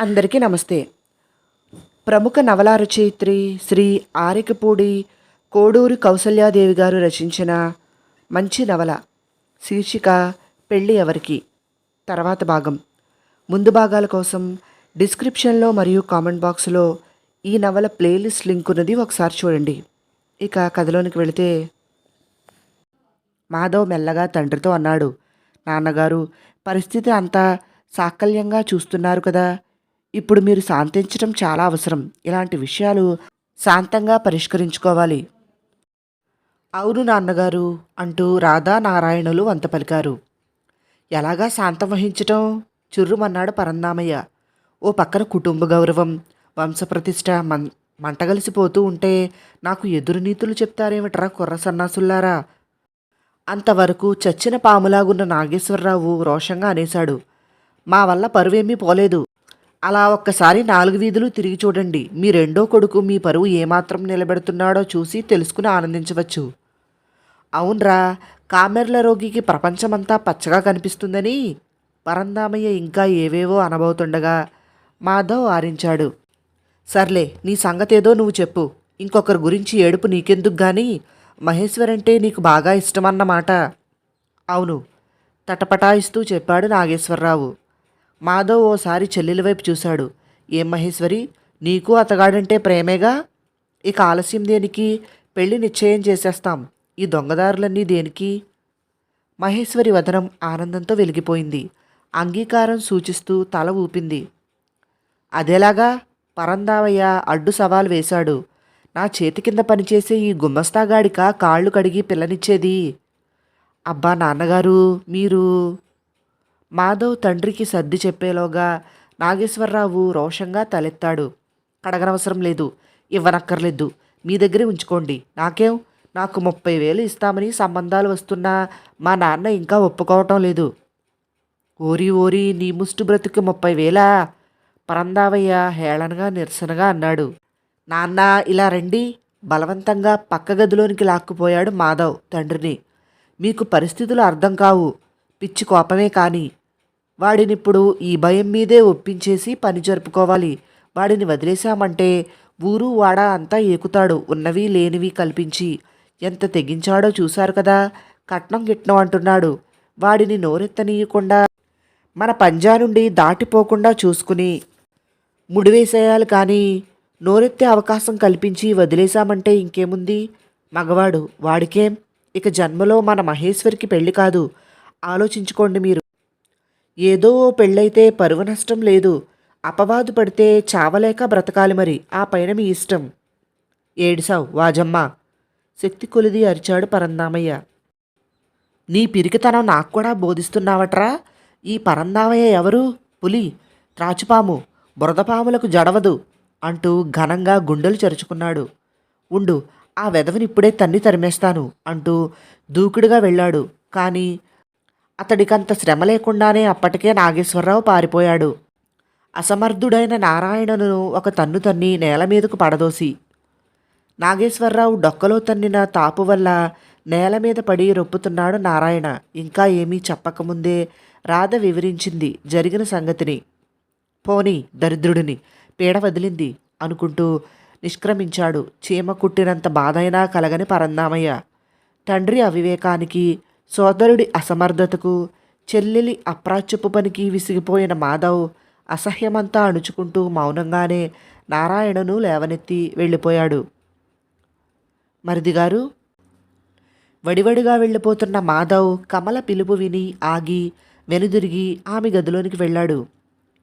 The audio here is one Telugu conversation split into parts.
అందరికీ నమస్తే. ప్రముఖ నవలా రచయిత్రి శ్రీ ఆరికపూడి కోడూరి కౌసల్యాదేవి గారు రచించిన మంచి నవల శీర్షిక పెళ్ళి ఎవరికి? తర్వాత భాగం. ముందు భాగాల కోసం డిస్క్రిప్షన్లో మరియు కామెంట్ బాక్స్లో ఈ నవల ప్లేలిస్ట్ లింక్ ఉన్నది ఒకసారి చూడండి. ఇక కథలోనికి వెళితే మాధవ్ మెల్లగా తండ్రితో అన్నాడు నాన్నగారు పరిస్థితి అంతా సాకల్యంగా చూస్తున్నారు కదా. ఇప్పుడు మీరు శాంతించడం చాలా అవసరం. ఇలాంటి విషయాలు శాంతంగా పరిష్కరించుకోవాలి. అవును నాన్నగారు అంటూ రాధా నారాయణులు వంత పలికారు ఎలాగా శాంతం వహించటం? చుర్రుమన్నాడు పరందామయ్య. ఓ పక్కన కుటుంబ గౌరవం వంశప్రతిష్ట మన్ మంటగలిసిపోతూ ఉంటే నాకు ఎదురు నీతులు చెప్తారేమిట్రా కుర్ర సన్నాసుల్లారా? అంతవరకు చచ్చిన పాములాగున్న నాగేశ్వరరావు రోషంగా అనేశాడు. మా వల్ల పరువేమీ పోలేదు. అలా ఒక్కసారి నాలుగు వీధులు తిరిగి చూడండి. మీ రెండో కొడుకు మీ పరువు ఏమాత్రం నిలబెడుతున్నాడో చూసి తెలుసుకుని ఆనందించవచ్చు. అవునరా కామెర్ల రోగికి ప్రపంచమంతా పచ్చగా కనిపిస్తుందని పరందామయ్య ఇంకా ఏవేవో అనబోతుండగా మాధవ్ ఆరించాడు. సర్లే నీ సంగతేదో నువ్వు చెప్పు. ఇంకొకరి గురించి ఏడుపు నీకెందుకు గాని? మహేశ్వర్ అంటే నీకు బాగా ఇష్టమన్నమాట. అవును తటపటాయిస్తూ చెప్పాడు నాగేశ్వరరావు. మాధవ్ ఓసారి చెల్లెల వైపు చూశాడు. ఏం మహేశ్వరి? నీకు అతగాడంటే ప్రేమేగా? ఇక ఆలస్యం దేనికి? పెళ్ళి నిశ్చయం చేసేస్తాం. ఈ దొంగదారులన్నీ దేనికి? మహేశ్వరి వదనం ఆనందంతో వెలిగిపోయింది. అంగీకారం సూచిస్తూ తల ఊపింది. అదేలాగా పరందావయ్య అడ్డు సవాల్ వేశాడు. నా చేతి కింద పనిచేసే ఈ గుమ్మస్తాగాడిక కాళ్ళు కడిగి పిల్లనిచ్చేది? అబ్బా నాన్నగారు మీరు మాధవ్ తండ్రికి సర్ది చెప్పేలోగా నాగేశ్వరరావు రోషంగా తలెత్తాడు. కడగనవసరం లేదు ఇవ్వనక్కర్లేదు. మీ దగ్గరే ఉంచుకోండి. నాకేం? నాకు ముప్పై వేలు ఇస్తామని సంబంధాలు వస్తున్నా మా నాన్న ఇంకా ఒప్పుకోవటం లేదు. ఓరి ఓరి నీ ముష్టి బ్రతుకు ముప్పై వేలా? పరందావయ్య హేళనగా నిరసనగా అన్నాడు. నాన్న ఇలా రండి. బలవంతంగా పక్క గదిలోనికి లాక్కుపోయాడు మాధవ్ తండ్రిని. మీకు పరిస్థితులు అర్థం కావు. పిచ్చి కోపమే కాని వాడినిప్పుడు ఈ భయం మీదే ఒప్పించేసి పని జరుపుకోవాలి. వాడిని వదిలేశామంటే ఊరు వాడ అంతా ఏకుతాడు. ఉన్నవి లేనివి కల్పించి ఎంత తెగించాడో చూశారు కదా? కట్నం గిట్నం అంటున్నాడు. వాడిని నోరెత్తనీయకుండా మన పంజా నుండి దాటిపోకుండా చూసుకుని ముడివేసేయాలి కానీ నోరెత్తే అవకాశం కల్పించి వదిలేశామంటే ఇంకేముంది? మగవాడు వాడికేం? ఇక జన్మలో మన మహేశ్వరికి పెళ్ళి కాదు. ఆలోచించుకోండి మీరు. ఏదో పెళ్ళైతే పరువు నష్టం లేదు. అపవాదు పడితే చావలేక బ్రతకాలి మరి. ఆ పైన మీ ఇష్టం. ఏడిసావు వాజమ్మ. శక్తి కొలిది అరిచాడు పరందామయ్య. నీ పిరికితనం నాకు కూడా బోధిస్తున్నావట్రా. ఈ పరందామయ్య ఎవరు? పులి. త్రాచుపాము. బురదపాములకు జడవదు అంటూ ఘనంగా గుండెలు చరుచుకున్నాడు. ఉండు ఆ వెధవని ఇప్పుడే తన్ని తరిమేస్తాను అంటూ దూకుడుగా వెళ్ళాడు. కానీ అతడికంత శ్రమ లేకుండానే అప్పటికే నాగేశ్వరరావు పారిపోయాడు. అసమర్థుడైన నారాయణను ఒక తన్ను తన్ని నేల మీదకు పడదోసి నాగేశ్వరరావు డొక్కలో తన్నిన తాపు వల్ల నేల మీద పడి రొప్పుతున్నాడు నారాయణ. ఇంకా ఏమీ చెప్పకముందే రాధ వివరించింది జరిగిన సంగతిని. పోని దరిద్రుడిని పీడ వదిలింది అనుకుంటూ నిష్క్రమించాడు. చీమ కుట్టినంత బాధైనా కలగని పరందామయ్య. తండ్రి అవివేకానికి సోదరుడి అసమర్థతకు చెల్లెలి అప్రాచ్యపు పనికి విసిగిపోయిన మాధవ్ అసహ్యమంతా అణుచుకుంటూ మౌనంగానే నారాయణను లేవనెత్తి వెళ్ళిపోయాడు. మరిదిగారు వడివడిగా వెళ్ళిపోతున్న మాధవ్ కమల పిలుపు విని ఆగి వెనుదిరిగి ఆమె గదిలోనికి వెళ్ళాడు.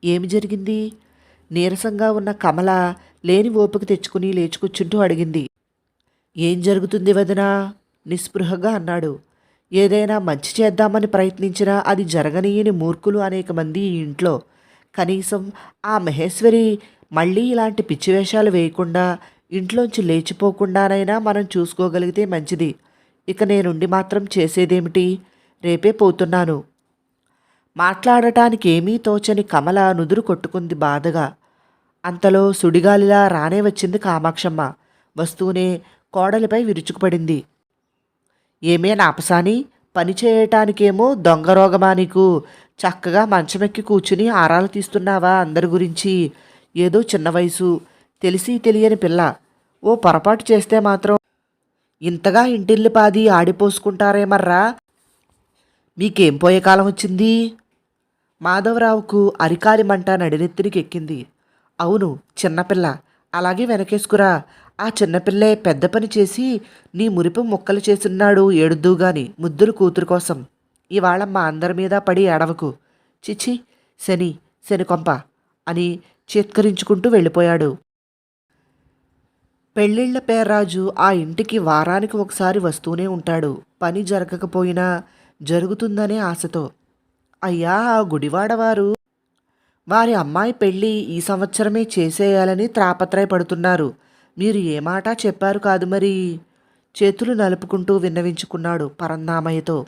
ఏమి జరిగింది? నీరసంగా ఉన్న కమల లేని ఓపిక తెచ్చుకుని లేచుకూర్చుంటూ అడిగింది. ఏం జరుగుతుంది వదినా? నిస్పృహగా అన్నాడు. ఏదైనా మంచి చేద్దామని ప్రయత్నించినా అది జరగనీయని మూర్ఖులు అనేక మంది ఈ ఇంట్లో. కనీసం ఆ మహేశ్వరి మళ్ళీ ఇలాంటి పిచ్చివేషాలు వేయకుండా ఇంట్లోంచి లేచిపోకుండానైనా మనం చూసుకోగలిగితే మంచిది. ఇక నేనుండి మాత్రం చేసేదేమిటి? రేపే పోతున్నాను. మాట్లాడటానికి ఏమీ తోచని కమల నుదురు కొట్టుకుంది బాధగా. అంతలో సుడిగాలిలా రానే వచ్చింది కామాక్షమ్మ. వస్తూనే కోడలిపై విరుచుకుపడింది. ఏమే నాపసాని? పని చేయటానికేమో దొంగ రోగమా నీకు? చక్కగా మంచమెక్కి కూర్చుని ఆరాలు తీస్తున్నావా అందరి గురించి? ఏదో చిన్న వయసు. తెలిసి తెలియని పిల్ల. ఓ పొరపాటు చేస్తే మాత్రం ఇంతగా ఇంటిల్లి పాది ఆడిపోసుకుంటారేమర్రా మీకేం పోయే కాలం వచ్చింది? మాధవరావుకు అరికాలి మంట నడినెత్తినికి ఎక్కింది అవును చిన్నపిల్ల అలాగే వెనకేసుకురా. ఆ చిన్నపిల్లే పెద్ద పని చేసి నీ మురిపు ముక్కలు చేసున్నాడు ఏడుద్దుగాని ముద్దుల కూతురు కోసం. ఇవాళ మా అందరి మీద పడి ఏడవకు. చిచ్చి శని శనికొంప అని చేత్కరించుకుంటూ వెళ్ళిపోయాడు. పెళ్ళిళ్ళ పేర్రాజు ఆ ఇంటికి వారానికి ఒకసారి వస్తూనే ఉంటాడు. పని జరగకపోయినా జరుగుతుందనే ఆశతో. అయ్యా ఆ గుడివాడవారు. వారి అమ్మాయి పెళ్ళి ఈ సంవత్సరమే చేసేయాలని త్రాపత్రయపడుతున్నారు. మీరు ఏ మాట చెప్పారు కాదు మరి? చేతులు నలుపుకుంటూ విన్నవించుకున్నాడు పరందామయ్యతో.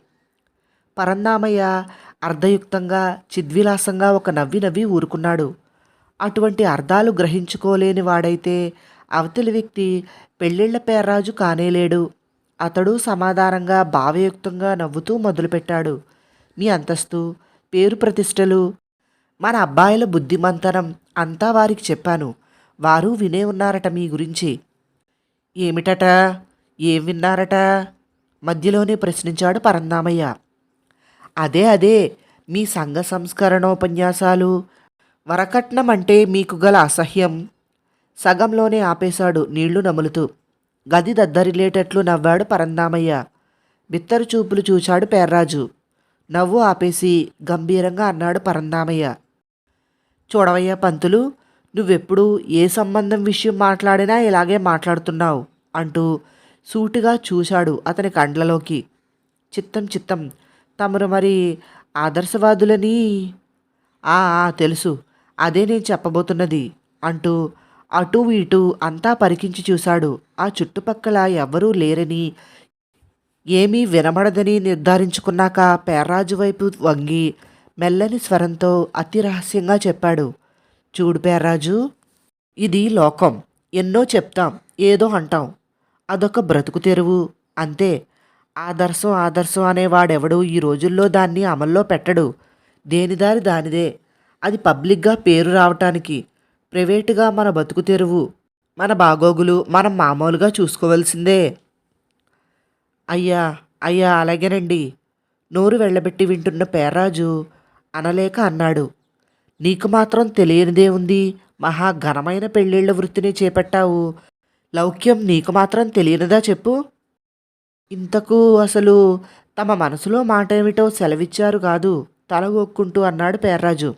పరందామయ్య అర్ధయుక్తంగా చిద్విలాసంగా ఒక నవ్వి నవ్వి ఊరుకున్నాడు. అటువంటి అర్థాలు గ్రహించుకోలేని వాడైతే అవతలి వ్యక్తి పెళ్ళిళ్ళ పేర్రాజు కానేలేడు. అతడు సమాధానంగా భావయుక్తంగా నవ్వుతూ మొదలుపెట్టాడు. మీ అంతస్తు పేరు ప్రతిష్టలు మన అబ్బాయిల బుద్ధిమంతనం అంతా వారికి చెప్పాను. వారు వినే ఉన్నారట మీ గురించి. ఏమిటట? ఏం విన్నారట? మధ్యలోనే ప్రశ్నించాడు పరందామయ్య. అదే అదే మీ సంఘ సంస్కరణోపన్యాసాలు. వరకట్నం అంటే మీకు గల అసహ్యం. సగంలోనే ఆపేశాడు నీళ్ళు నములుతూ. గది దద్దరిల్లేటట్లు నవ్వాడు పరందామయ్య. బిత్తరు చూపులు చూచాడు పేర్రాజు. నవ్వు ఆపేసి గంభీరంగా అన్నాడు పరందామయ్య. చూడవయ్య పంతులు నువ్వెప్పుడు ఏ సంబంధం విషయం మాట్లాడినా ఇలాగే మాట్లాడుతున్నావు అంటూ సూటిగా చూశాడు అతని కండ్లలోకి. చిత్తం చిత్తం. తమరు మరి ఆదర్శవాదులని? ఆ తెలుసు. అదే నేను చెప్పబోతున్నది అంటూ అటూ ఇటూ అంతా పరికించి చూశాడు. ఆ చుట్టుపక్కల ఎవ్వరూ లేరని ఏమీ వినబడదని నిర్ధారించుకున్నాక పేర్రాజు వైపు వంగి మెల్లని స్వరంతో అతి రహస్యంగా చెప్పాడు. చూడు పేర్రాజు. ఇది లోకం. ఎన్నో చెప్తాం ఏదో అంటాం. అదొక బ్రతుకు తెరువు. అంతే. ఆదర్శం ఆదర్శం అనేవాడెవడు ఈ రోజుల్లో దాన్ని అమల్లో పెట్టడు. దేనిదారి దానిదే. అది పబ్లిక్గా పేరు రావటానికి ప్రైవేటుగా మన బతుకు తెరువు. మన బాగోగులు మనం మామూలుగా చూసుకోవాల్సిందే. అయ్యా అయ్యా అలాగేనండి. నోరు వెళ్ళబెట్టి వింటున్న పేర్రాజు అనలేక అన్నాడు. నీకు మాత్రం తెలియనిదే ఉంది. మహా ఘనమైన పెళ్ళిళ్ళ వృత్తిని చేపట్టావు. లౌక్యం నీకు మాత్రం తెలియనిదా చెప్పు. ఇంతకు అసలు తమ మనసులో మాట ఏమిటో సెలవిచ్చారు కాదు. తల ఒక్కుంటూ అన్నాడు పేర్రాజు.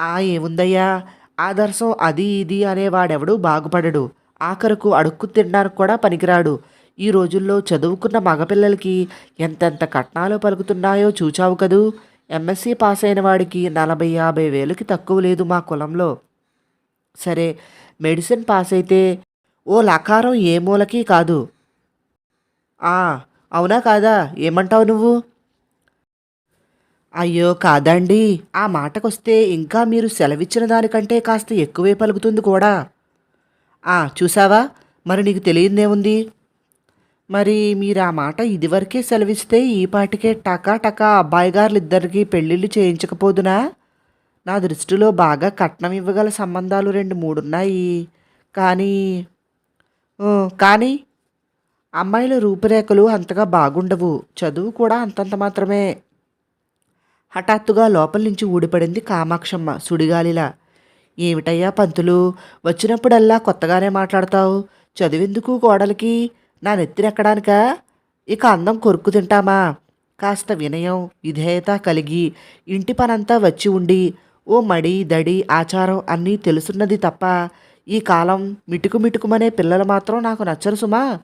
ఆ ఏముందయ్యా? ఆదర్శం అది ఇది అనేవాడెవడూ బాగుపడడు. ఆఖరకు అడుక్కు తినడానికి కూడా పనికిరాడు. ఈ రోజుల్లో చదువుకున్న మగపిల్లలకి ఎంతెంత కట్నాలు పలుకుతున్నాయో చూచావు కదూ. ఎంఎస్సీ పాస్ అయిన వాడికి నలభై యాభై వేలకి తక్కువ లేదు మా కులంలో. సరే మెడిసిన్ పాస్ అయితే ఓ లకారం ఏ మూలకి కాదు. ఆ అవునా కాదా? ఏమంటావు నువ్వు? అయ్యో కాదండి. ఆ మాటకొస్తే ఇంకా మీరు సెలవిచ్చిన దానికంటే కాస్త ఎక్కువే పలుకుతుంది కూడా. ఆ చూసావా? మరి నీకు తెలియదేముంది మరి మీరు ఆ మాట ఇదివరకే సెలవిస్తే ఈ పాటికే టకా టకా అబ్బాయిగారులిద్దరికీ పెళ్ళిళ్ళు చేయించకపోదునా? నా దృష్టిలో బాగా కట్నం ఇవ్వగల సంబంధాలు రెండు మూడున్నాయి. కానీ కానీ అమ్మాయిల రూపురేఖలు అంతగా బాగుండవు. చదువు కూడా అంతంత మాత్రమే. హఠాత్తుగా లోపల నుంచి ఊడిపడింది కామాక్షమ్మ సుడిగాలిలా. ఏమిటయ్యా పంతులు వచ్చినప్పుడల్లా కొత్తగానే మాట్లాడతావు. చదివేందుకు కోడలికి నా నెత్తినెక్కడానికా ఇక అందం కొరుకు తింటామా? కాస్త వినయం విధేయత కలిగి ఇంటి పనంతా వచ్చి ఉండి ఓ మడి దడి ఆచారం అన్నీ తెలుసున్నది తప్ప ఈ కాలం మిటుకు మిటుకుమనే పిల్లలు మాత్రం నాకు నచ్చరు సుమా.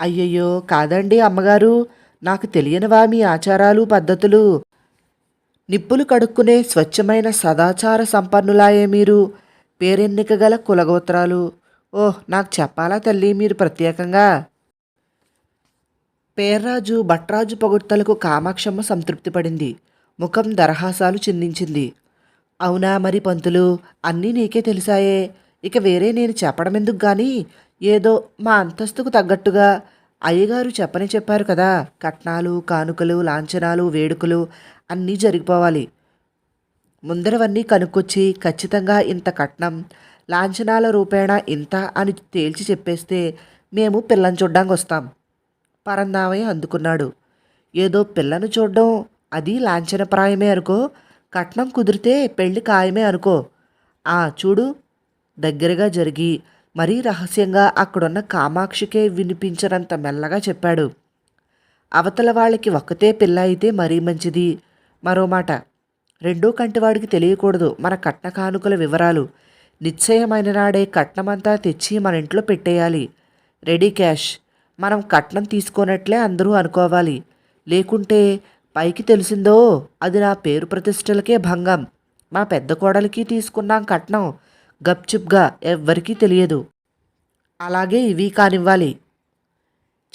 అయ్యయ్యో కాదండి అమ్మగారు నాకు తెలియనివా మీ ఆచారాలు పద్ధతులు? నిప్పులు కడుక్కునే స్వచ్ఛమైన సదాచార సంపన్నులాయే మీరు పేరెన్నిక గల కులగోత్రాలు. ఓహ్ నాకు చెప్పాలా తల్లి మీరు ప్రత్యేకంగా? పేర్రాజు భట్రాజు పొగడ్తలకు కామాక్షమ్మ సంతృప్తి పడింది. ముఖం దరహాసాలు చిందించింది. అవునా మరి పంతులు అన్నీ నీకే తెలిసాయే. ఇక వేరే నేను చెప్పడం ఎందుకు గాని ఏదో మా అంతస్తుకు తగ్గట్టుగా అయ్యగారు చెప్పని చెప్పారు కదా. కట్నాలు కానుకలు లాంఛనాలు వేడుకలు అన్నీ జరిగిపోవాలి. ముందరవన్నీ కనుక్కొచ్చి ఖచ్చితంగా ఇంత కట్నం లాంఛనాల రూపేణా ఇంత అని తేల్చి చెప్పేస్తే మేము పిల్లని చూడ్డానికి వస్తాం. పరందామయ్య అందుకున్నాడు. ఏదో పిల్లను చూడడం అది లాంఛనప్రాయమే అనుకో కట్నం కుదిరితే పెళ్ళి ఖాయమే అనుకో. ఆ చూడు. దగ్గరగా జరిగి మరీ రహస్యంగా అక్కడున్న కామాక్షికే వినిపించనంత మెల్లగా చెప్పాడు. అవతల వాళ్ళకి ఒక్కతే పిల్ల అయితే మరీ మంచిది. మరో మాట. రెండో కంటివాడికి తెలియకూడదు మన కట్న కానుకల వివరాలు. నిశ్చయమైన నాడే కట్నమంతా తెచ్చి మన ఇంట్లో పెట్టేయాలి. Ready cash. మనం కట్నం తీసుకోనట్లే అందరూ అనుకోవాలి. లేకుంటే పైకి తెలిసిందో? అది నా పేరు ప్రతిష్టలకే భంగం. మా పెద్ద కోడలికి తీసుకున్నాం కట్నం. గప్చుప్గా ఎవ్వరికీ తెలియదు. అలాగే ఇవి కానివ్వాలి.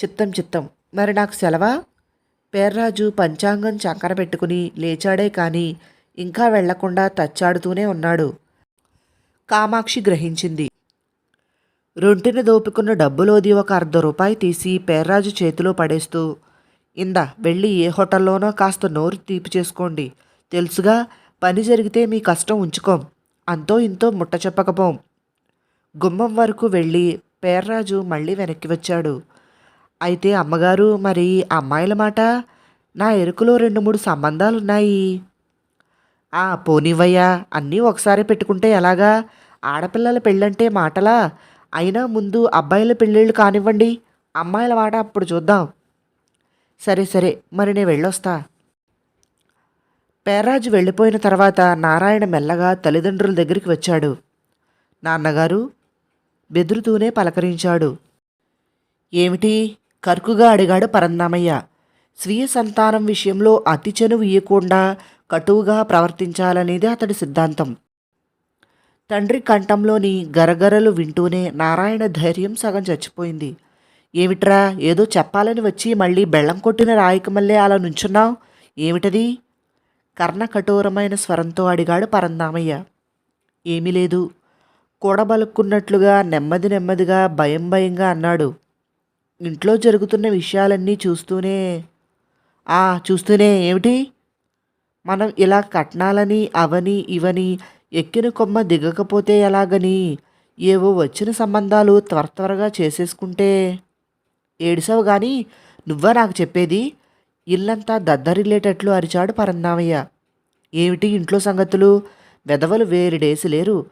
చిత్తం చిత్తం. మరి నాకు సెలవా? పేర్రాజు పంచాంగం చంకర పెట్టుకుని లేచాడే కానీ ఇంకా వెళ్ళకుండా తచ్చాడుతూనే ఉన్నాడు. కామాక్షి గ్రహించింది. రొంటిని దోపుకున్న డబ్బులోది ఒక అర్ధ రూపాయి తీసి పేర్రాజు చేతిలో పడేస్తూ ఇందా వెళ్ళి ఏ హోటల్లోనో కాస్త నోరు తీపి చేసుకోండి. తెలుసుగా పని జరిగితే మీ కష్టం ఉంచుకోం. అంతో ఇంతో ముట్ట చెప్పకపోం. గుమ్మం వరకు వెళ్ళి పేర్రాజు మళ్ళీ వెనక్కి వచ్చాడు. అయితే అమ్మగారు మరి అమ్మాయిల మాట? నా ఎరుకలో రెండు మూడు సంబంధాలున్నాయి. ఆ పోనివయ్యా అన్నీ ఒకసారి పెట్టుకుంటే ఎలాగా? ఆడపిల్లల పెళ్ళంటే మాటలా? అయినా ముందు అబ్బాయిల పెళ్ళిళ్ళు కానివ్వండి. అమ్మాయిల మాట అప్పుడు చూద్దాం. సరే సరే మరి నేను వెళ్ళొస్తా. పేరాజు వెళ్ళిపోయిన తర్వాత నారాయణ మెల్లగా తల్లిదండ్రుల దగ్గరికి వచ్చాడు. నాన్నగారు బెదురుతూనే పలకరించాడు. ఏమిటి? కరుకుగా అడిగాడు పరందామయ్య. స్వీయ సంతానం విషయంలో అతి చనువు ఇయ్యకుండా కటువుగా ప్రవర్తించాలనేది అతడి సిద్ధాంతం. తండ్రి కంఠంలోని గరగరలు వింటూనే నారాయణ ధైర్యం సగం చచ్చిపోయింది. ఏమిట్రా ఏదో చెప్పాలని వచ్చి మళ్ళీ బెల్లం కొట్టిన రాయికి అలా నుంచున్నావు? ఏమిటది? కర్ణ కఠోరమైన స్వరంతో అడిగాడు పరందామయ్య ఏమీ లేదు. కూడబలుక్కున్నట్లుగా నెమ్మది నెమ్మదిగా భయం భయంగా అన్నాడు. ఇంట్లో జరుగుతున్న విషయాలన్నీ చూస్తూనే ఆ చూస్తూనే ఏమిటి? మనం ఇలా కట్నాలని అవని ఇవని ఎక్కిన కొమ్మ దిగకపోతే ఎలాగని? ఏవో వచ్చిన సంబంధాలు త్వర త్వరగా చేసేసుకుంటే. ఏడిసావు కానీ నువ్వా నాకు చెప్పేది? ఇల్లంతా దద్దరిల్లేటట్లు అరిచాడు పరందామయ్య. ఏమిటి ఇంట్లో సంగతులు? వెదవలు వేరిడేసి లేరు.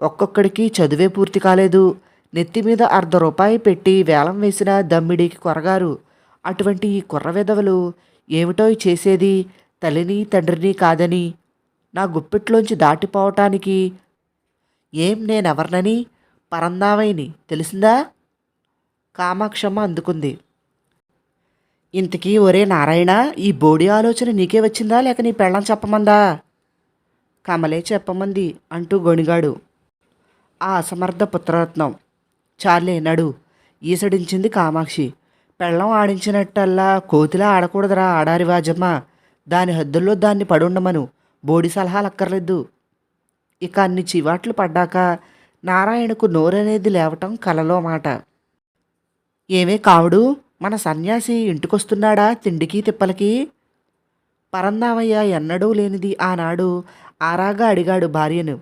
ఒక్కొక్కడికి చదువే పూర్తి కాలేదు. నెత్తి మీద అర్ధ రూపాయి పెట్టి వేలం వేసిన దమ్మిడికి కొరగారు. అటువంటి ఈ కుర్ర వెదవలు ఏమిటో చేసేది? తల్లిని తండ్రిని కాదని నా గుప్పిట్లోంచి దాటిపోవటానికి ఏం నేనెవర్నని పరందామైని తెలిసిందా? కామాక్షమ్మ అందుకుంది. ఇంతకీ ఒరే నారాయణ ఈ బోడి ఆలోచన నీకే వచ్చిందా లేక నీ పెళ్ళం చెప్పమందా? కమలే చెప్పమంది అంటూ గొణిగాడు. ఆ అసమర్థ పుత్రరత్నం. చాలే నడు ఈసడించింది కామాక్షి. పెళ్ళం ఆడించినట్టల్లా కోతిలా ఆడకూడదురా ఆడారి వాజమ్మ దాని హద్దుల్లో దాన్ని పడుండమను. బోడి సలహాలు అక్కర్లేదు ఇక అన్ని చివాట్లు పడ్డాక నారాయణకు నోరనేది లేవటం కలలో మాట. ఏమే కావుడు? మన సన్యాసి ఇంటికొస్తున్నాడా తిండికి తిప్పలకి? పరందామయ్య ఎన్నడూ లేనిది ఆనాడు ఆరాగా అడిగాడు భార్యను.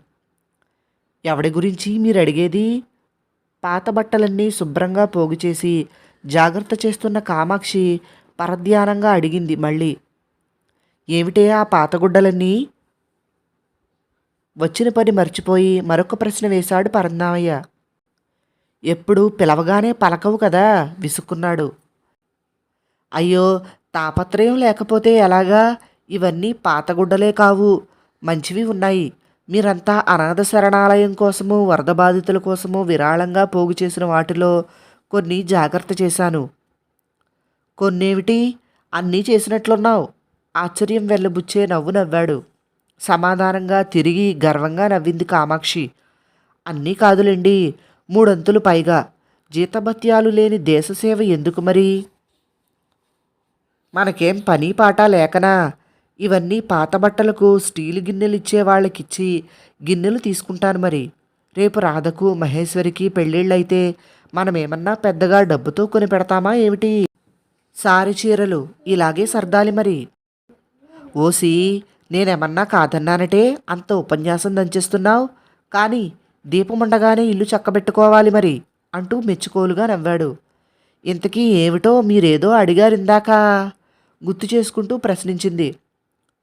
ఎవడి గురించి మీరు అడిగేది పాత బట్టలన్నీ శుభ్రంగా పోగు చేసి జాగ్రత్త చేస్తున్న కామాక్షి పరధ్యానంగా అడిగింది మళ్ళీ. ఏమిటే ఆ పాతగుడ్డలన్నీ వచ్చిన పని మర్చిపోయి మరొక ప్రశ్న వేశాడు పరందామయ్య. ఎప్పుడు పిలవగానే పలకవు కదా? విసుక్కున్నాడు. అయ్యో తాపత్రయం లేకపోతే ఎలాగా? ఇవన్నీ పాతగుడ్డలే కావు. మంచివి ఉన్నాయి. మీరంతా అనాథ శరణాలయం కోసము వరద బాధితుల కోసము విరాళంగా పోగు చేసిన వాటిలో కొన్ని జాగ్రత్త చేశాను. కొన్నేమిటి? అన్నీ చేసినట్లున్నావు. ఆశ్చర్యం వెళ్ళబుచ్చే నవ్వు నవ్వాడు. సమాధానంగా తిరిగి గర్వంగా నవ్వింది కామాక్షి. అన్నీ కాదులేండి మూడంతులు పైగా. జీతభత్యాలు లేని దేశసేవ ఎందుకు మరి? మనకేం పని పాట లేకనా? ఇవన్నీ పాత బట్టలకు స్టీలు గిన్నెలు ఇచ్చే వాళ్ళకిచ్చి గిన్నెలు తీసుకుంటాను మరి. రేపు రాధకు మహేశ్వరికి పెళ్ళిళ్ళైతే మనమేమన్నా పెద్దగా డబ్బుతో కొని పెడతామా ఏమిటి? సారి చీరలు ఇలాగే సర్దాలి మరి. ఓసి నేనేమన్నా కాదన్నానటే అంత ఉపన్యాసం దంచేస్తున్నావు. కానీ దీపం ఉండగానే ఇల్లు చక్కబెట్టుకోవాలి మరి అంటూ మెచ్చుకోలుగా నవ్వాడు. ఇంతకీ ఏమిటో మీరేదో అడిగారిందాక గుర్తు చేసుకుంటూ ప్రశ్నించింది.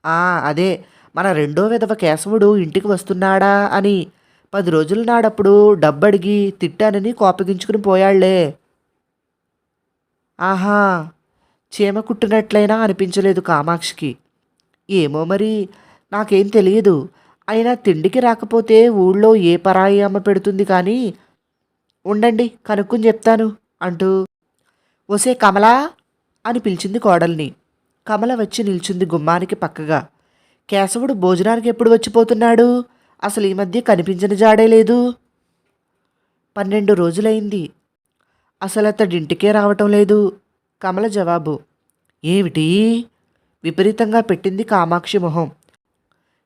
ఆ అదే మన రెండో విధవ కేశవుడు ఇంటికి వస్తున్నాడా అని. పది రోజుల నాడప్పుడు డబ్బడిగి తిట్టానని కోపగించుకుని పోయాళ్ళే. ఆహా చీమ కుట్టినట్లయినా అనిపించలేదు కామాక్షికి. ఏమో మరి నాకేం తెలియదు. అయినా తిండికి రాకపోతే ఊళ్ళో ఏ పరాయి అమ్మ పెడుతుంది కానీ ఉండండి కనుక్కుని చెప్తాను అంటూ. ఒసే కమలా అని పిలిచింది కోడల్ని. కమల వచ్చి నిల్చుంది గుమ్మానికి పక్కగా. కేశవుడు భోజనానికి ఎప్పుడు వచ్చిపోతున్నాడు? అసలు ఈ మధ్య కనిపించిన జాడే లేదు. పన్నెండు రోజులైంది. అసలు అతడింటికే రావటం లేదు. కమల జవాబు ఏమిటి? విపరీతంగా పెట్టింది కామాక్షి మొహం.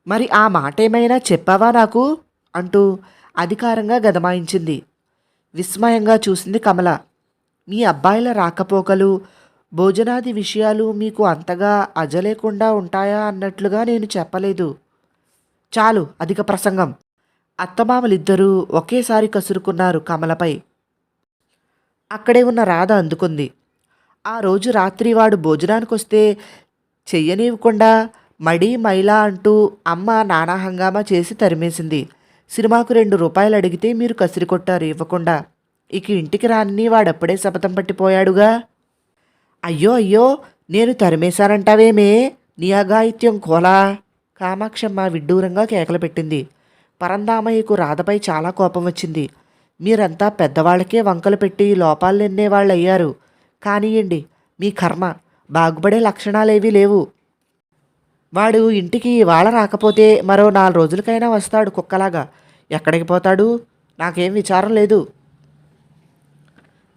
మరి ఆ మాట ఏమైనా చెప్పావా నాకు? అంటూ అధికారంగా గదమాయించింది. విస్మయంగా చూసింది కమల. మీ అబ్బాయిల రాకపోకలు భోజనాది విషయాలు మీకు అంతగా అజలేకుండా ఉంటాయా? అన్నట్లుగా నేను చెప్పలేదు. చాలు అధిక ప్రసంగం. అత్తమామలిద్దరూ ఒకేసారి కసురుకున్నారు కమలపై. అక్కడే ఉన్న రాధ అందుకుంది. ఆ రోజు రాత్రి వాడు భోజనానికి వస్తే చెయ్యనివ్వకుండా మడి మైలా అంటూ అమ్మ నానా హంగామా చేసి తరిమేసింది. సినిమాకు రెండు రూపాయలు అడిగితే మీరు కసిరి కొట్టారు ఇవ్వకుండా. ఇక ఇంటికి రాని వాడప్పుడే శపథం పట్టిపోయాడుగా. అయ్యో అయ్యో నేను తరిమేశానంటావేమే? నీ అఘాయిత్యం కోలా? కామాక్షమ్మ విడ్డూరంగా కేకలు పెట్టింది. పరందామయ్యకు రాధపై చాలా కోపం వచ్చింది. మీరంతా పెద్దవాళ్ళకే వంకలు పెట్టి లోపాలు ఎన్నేవాళ్ళు అయ్యారు కానియండి మీ కర్మ. బాగుపడే లక్షణాలేవీ లేవు. వాడు ఇంటికి ఇవాళ రాకపోతే మరో నాలుగు రోజులకైనా వస్తాడు కుక్కలాగా. ఎక్కడికి పోతాడు? నాకేం విచారం లేదు.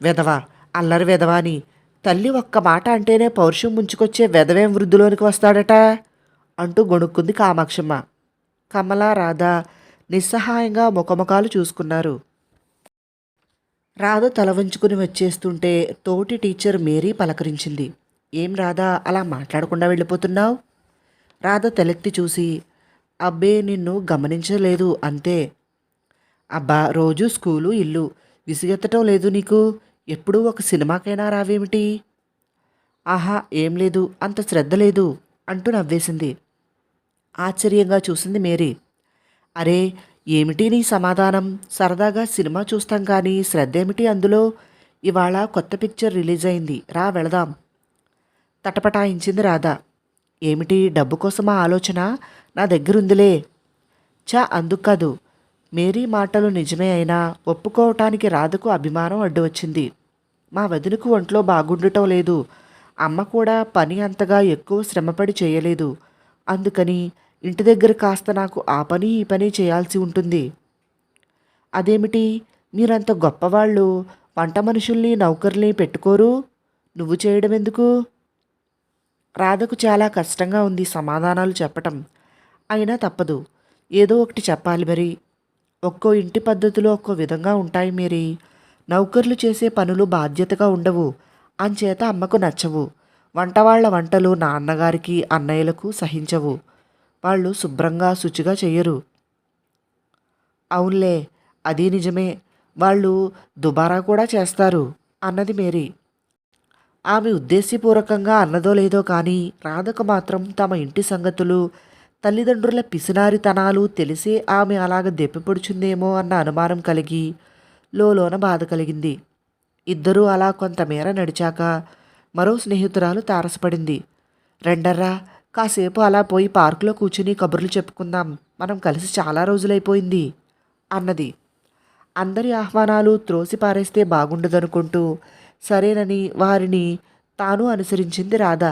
వెధవ అల్లరి వెధవ అని తల్లి ఒక్క మాట అంటేనే పౌరుషం ముంచుకొచ్చే వెధవేం వృద్ధిలోనికి వస్తాడట? అంటూ గొణుక్కుంది కామాక్షమ్మ. కమల రాధ నిస్సహాయంగా ముఖముఖాలు చూసుకున్నారు. రాధ తల వంచుకుని వచ్చేస్తుంటే తోటి టీచర్ మేరీ పలకరించింది. ఏం రాధా అలా మాట్లాడకుండా వెళ్ళిపోతున్నావు? రాధ తలెత్తి చూసి అబ్బే నిన్ను గమనించలేదు అంతే. అబ్బా రోజు స్కూలు ఇల్లు విసిగెత్తటం లేదు నీకు. ఎప్పుడూ ఒక సినిమాకైనా రావేమిటి? ఆహా ఏం లేదు అంత శ్రద్ధ లేదు అంటూ నవ్వేసింది. ఆశ్చర్యంగా చూసింది మేరీ. అరే ఏమిటి నీ సమాధానం? సరదాగా సినిమా చూస్తాం కానీ శ్రద్ధ ఏమిటి అందులో? ఇవాళ కొత్త పిక్చర్ రిలీజ్ అయింది రా వెళదాం. తటపటాయించింది రాధ. ఏమిటి డబ్బు కోసమా ఆలోచన? నా దగ్గరుందిలే. చా అందుకదు మేరీ మాటలు నిజమే అయినా ఒప్పుకోవటానికి రాధకు అభిమానం అడ్డు వచ్చింది. మా వదినకు ఒంట్లో బాగుండటం లేదు. అమ్మ కూడా పని అంతగా ఎక్కువ శ్రమపడి చేయలేదు. అందుకని ఇంటి దగ్గర కాస్త నాకు ఆ పని ఈ పని చేయాల్సి ఉంటుంది. అదేమిటి? మీరంత గొప్పవాళ్ళు వంట మనుషుల్ని నౌకర్ని పెట్టుకోరు? నువ్వు చేయడం ఎందుకు రాధకు చాలా కష్టంగా ఉంది సమాధానాలు చెప్పటం. అయినా తప్పదు. ఏదో ఒకటి చెప్పాలి మరి. ఒక్కో ఇంటి పద్ధతులు ఒక్కో విధంగా ఉంటాయి మేరీ. నౌకర్లు చేసే పనులు బాధ్యతగా ఉండవు. అంచేత అమ్మకు నచ్చవు. వంటవాళ్ళ వంటలు నాన్నగారికి అన్నయ్యలకు సహించవు. వాళ్ళు శుభ్రంగా శుచిగా చెయ్యరు. అవునులే అది నిజమే. వాళ్ళు దుబారా కూడా చేస్తారు. అన్నది మేరీ. ఆమె ఉద్దేశ్యపూర్వకంగా అన్నదో లేదో కానీ రాధకు మాత్రం తమ ఇంటి సంగతులు తల్లిదండ్రుల పిసినారితనాలు తెలిసే ఆమె అలాగ దెప్పిపొడుచుందేమో అన్న అనుమానం కలిగి లోలోన బాధ కలిగింది. ఇద్దరూ అలా కొంతమేర నడిచాక మరో స్నేహితురాలు తారసపడింది. రెండర్రా కాసేపు అలా పోయి పార్కులో కూర్చుని కబుర్లు చెప్పుకుందాం. మనం కలిసి చాలా రోజులైపోయింది అన్నది. అందరి ఆహ్వానాలు త్రోసిపారేస్తే బాగుండదనుకుంటూ సరేనని వారిని తాను అనుసరించింది రాధ.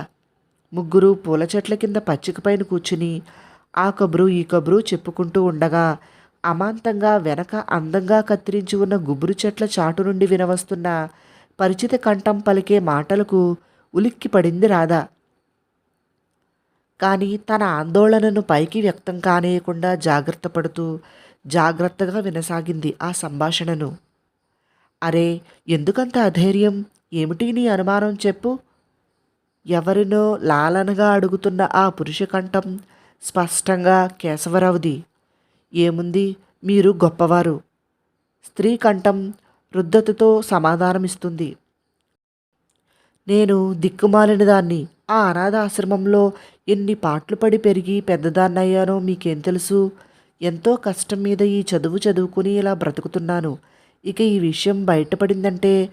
ముగ్గురు పూల చెట్ల కింద పచ్చిక పైన కూర్చుని ఆ కబురు ఈ కబురు చెప్పుకుంటూ ఉండగా అమాంతంగా వెనక అందంగా కత్తిరించి ఉన్న గుబురు చెట్ల చాటు నుండి వినవస్తున్న పరిచిత కంఠం పలికే మాటలకు ఉలిక్కి పడింది రాధ. కానీ తన ఆందోళనను పైకి వ్యక్తం కానేయకుండా జాగ్రత్త పడుతూ జాగ్రత్తగా వినసాగింది ఆ సంభాషణను. అరే ఎందుకంత అధైర్యం? ఏమిటి నీ అనుమానం చెప్పు. ఎవరినో లాలనగా అడుగుతున్న ఆ పురుష కంఠం స్పష్టంగా కేశవరావుది. ఏముంది? మీరు గొప్పవారు. స్త్రీ కంఠం రుద్ధతతో సమాధానమిస్తుంది. నేను దిక్కుమాలిన దాన్ని. ఆ అనాథ ఆశ్రమంలో ఎన్ని పాటలు పడి పెరిగి పెద్దదాన్నయ్యానో మీకేం తెలుసు? ఎంతో కష్టం మీద ఈ చదువు చదువుకుని ఇలా బ్రతుకుతున్నాను. ఇక ఈ విషయం బయటపడిందంటే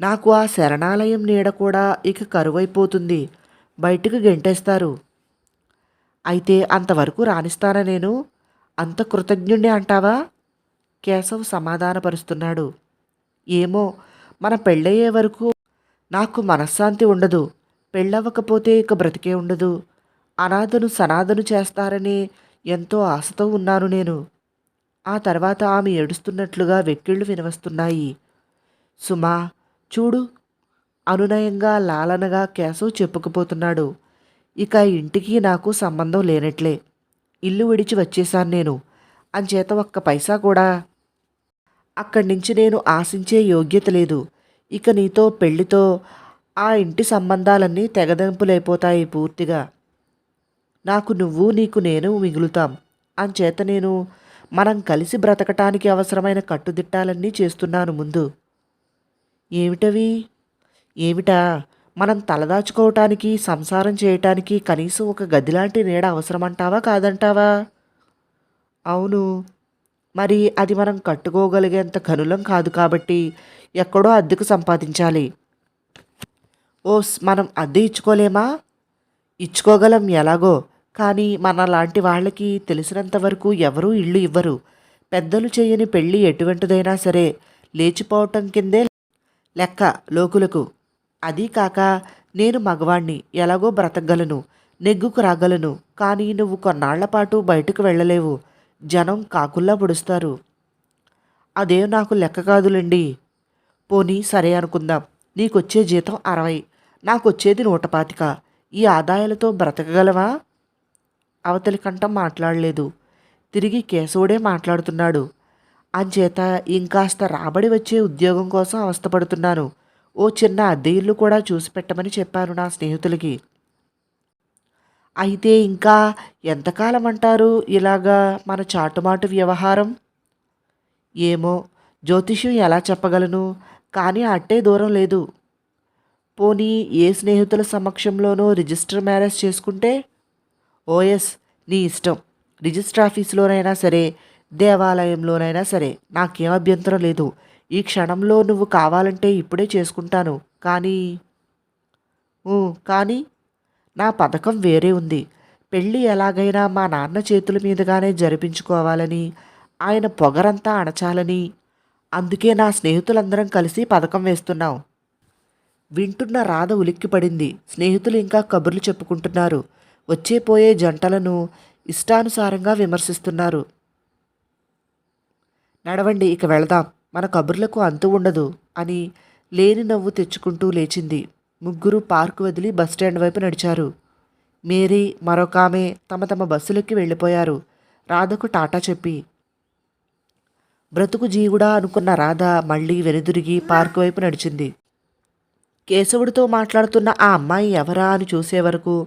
నాకు ఆ శరణాలయం నీడ కూడా ఇక కరువైపోతుంది. బయటకు గెంటేస్తారు. అయితే అంతవరకు రాణిస్తానా నేను? అంత కృతజ్ఞుణ్ణి అంటావా? కేశవ్ సమాధానపరుస్తున్నాడు. ఏమో మన పెళ్ళయ్యే వరకు నాకు మనశ్శాంతి ఉండదు. పెళ్ళవ్వకపోతే ఇక బ్రతికే ఉండదు. అనాథను సనాథను చేస్తారని ఎంతో ఆశతో ఉన్నాను నేను. ఆ తర్వాత ఆమె ఏడుస్తున్నట్లుగా వెక్కిళ్ళు వినవస్తున్నాయి. సుమా చూడు. అనునయంగా లాలనగా కేశవ్ చెప్పుకుపోతున్నాడు. ఇక ఇంటికి నాకు సంబంధం లేనట్లే. ఇల్లు విడిచి వచ్చేశాను నేను. అంచేత ఒక్క పైసా కూడా. అక్కడి నుంచి నేను ఆశించే యోగ్యత లేదు. ఇక నీతో పెళ్ళితో ఆ ఇంటి సంబంధాలన్నీ తెగదెంపులైపోతాయి పూర్తిగా. నాకు నువ్వు నీకు నేను మిగులుతాం. అంచేత నేను మనం కలిసి బ్రతకటానికి అవసరమైన కట్టుదిట్టాలన్నీ చేస్తున్నాను ముందు. ఏమిటవి? ఏమిటా? మనం తలదాచుకోవటానికి సంసారం చేయటానికి కనీసం ఒక గదిలాంటి నీడ అవసరమంటావా కాదంటావా? అవును. మరి అది మనం కట్టుకోగలిగేంత కనులం కాదు కాబట్టి ఎక్కడో అద్దెకు సంపాదించాలి. ఓస్ మనం అద్దె ఇచ్చుకోలేమా? ఇచ్చుకోగలం ఎలాగో. కానీ మన లాంటి వాళ్ళకి తెలిసినంత వరకు ఎవరూ ఇళ్ళు ఇవ్వరు. పెద్దలు చేయని పెళ్ళి ఎటువంటిదైనా సరే లేచిపోవటం కిందే లెక్క లోకులకు. అదీ కాక నేను మగవాణ్ణి ఎలాగో బ్రతకగలను నెగ్గుకు రాగలను కానీ నువ్వు కొన్నాళ్ళపాటు బయటకు వెళ్ళలేవు. జనం కాకుల్లా పొడుస్తారు. అదేం నాకు లెక్క కాదులండి. పోనీ సరే అనుకుందాం. నీకొచ్చే జీతం అరవై నాకొచ్చేది నూట పాతిక. ఈ ఆదాయాలతో బ్రతకగలవా? అవతలి కంఠం మాట్లాడలేదు. తిరిగి కేశవుడే మాట్లాడుతున్నాడు. అంచేత ఇంకాస్త రాబడి వచ్చే ఉద్యోగం కోసం అవస్థపడుతున్నాను. ఓ చిన్న అద్దె ఇల్లు కూడా చూసి పెట్టమని చెప్పాను నా స్నేహితులకి. అయితే ఇంకా ఎంతకాలం అంటారు ఇలాగా మన చాటుమాటు వ్యవహారం? ఏమో జ్యోతిష్యం ఎలా చెప్పగలను? కానీ అట్టే దూరం లేదు. పోనీ ఏ స్నేహితుల సమక్షంలోనో రిజిస్టర్ మ్యారేజ్ చేసుకుంటే ఓఎస్ నీ ఇష్టం. రిజిస్టర్ ఆఫీసులోనైనా సరే దేవాలయంలోనైనా సరే. నాకేం అభ్యంతరం లేదు. ఈ క్షణంలో నువ్వు కావాలంటే ఇప్పుడే చేసుకుంటాను. కానీ కానీ నా పథకం వేరే ఉంది. పెళ్ళి ఎలాగైనా మా నాన్న చేతుల మీదుగానే జరిపించుకోవాలని ఆయన పొగరంతా అణచాలని. అందుకే నా స్నేహితులందరం కలిసి పథకం వేస్తున్నాం. వింటున్న రాధ ఉలిక్కిపడింది. స్నేహితులు ఇంకా కబుర్లు చెప్పుకుంటున్నారు. వచ్చేపోయే జంటలను ఇష్టానుసారంగా విమర్శిస్తున్నారు. నడవండి ఇక వెళదాం. మన కబుర్లకు అంతు ఉండదు అని లేని నవ్వు తెచ్చుకుంటూ లేచింది. ముగ్గురు పార్క్ వదిలి బస్టాండ్ వైపు నడిచారు. మేరీ మరొక ఆమె తమ తమ బస్సులకి వెళ్ళిపోయారు. రాధకు టాటా చెప్పి బ్రతుకు జీవుడా అనుకున్న రాధ మళ్ళీ వెనుదిరిగి పార్క్ వైపు నడిచింది. కేశవుడితో మాట్లాడుతున్న ఆ అమ్మాయి ఎవరా అని చూసే వరకు